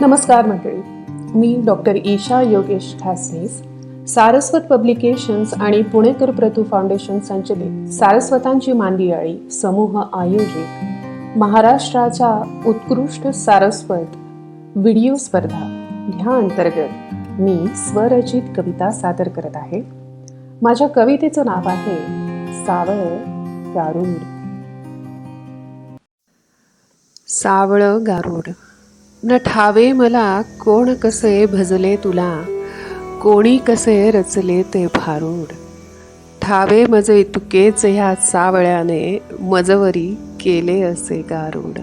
नमस्कार मंडळी. मी डॉक्टर ईशा योगेश खासनीस सारस्वत पब्लिकेशन्स आणि पुणेकर प्रतू फाउंडेशन संचलित सारस्वतांची मांडियाळी समूह आयोजित महाराष्ट्राच्या उत्कृष्ट सारस्वत व्हिडिओ स्पर्धा ह्या अंतर्गत मी स्वरचित कविता सादर करत आहे. माझ्या कवितेचं नाव आहे सावळ गारुड. सावळ गारुड. न ठावे मला कोण कसे भजले तुला? कोणी कसे रचले ते भारूड? ठावे मजे तुकेच ह्या सावळ्याने मजवरी केले असे गारूड.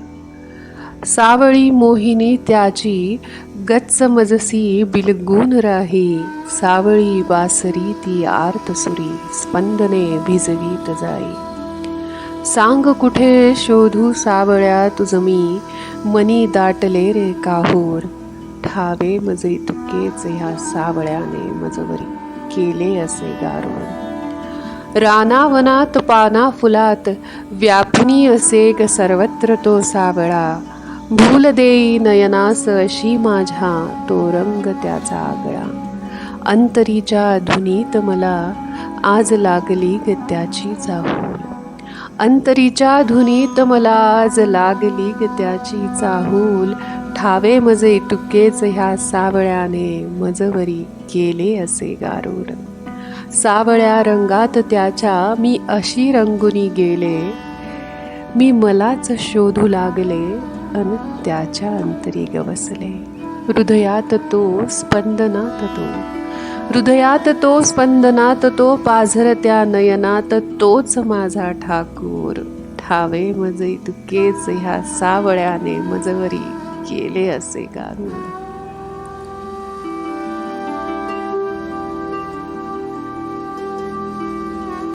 सावळी मोहिनी त्याची गच्च मजसी बिलगून राही. सावळी बासरी ती आर्तसुरी स्पंदने भिजवीत जाई. सांग कुठे शोधू सावळ्या तुझ मी मनी दाटले रे काहूर. ठावे मजे तुकेच ह्या सावळ्याने मजवरी केले असे गारुड रानावनात पाना फुलात व्यापनी असे ग सर्वत्र तो सावळा. भूल देई नयनास अशी माझ्या तो रंग त्याचा आगळा. अंतरीच्या धुनीत मला आज लागली ग त्याची चाहूल अंतरीच्या धुनीत मला आज लागली ग त्याची चाहूल. ठावे मजे तुकेच ह्या सावळ्याने मजवरी केले असे गारूड. सावळ्या रंगात त्याच्या मी अशी रंगुनी गेले. मी मलाच शोधू लागले अन त्याच्या अंतरी गवसले. हृदयात तो स्पंदनात तो. हृदयात तो स्पंदनात तो पाझरत्या नयनात तोच माझा ठाकूर. ठावे मजे तुकेच ह्या सावळ्याने मजवरी केले असे गारुड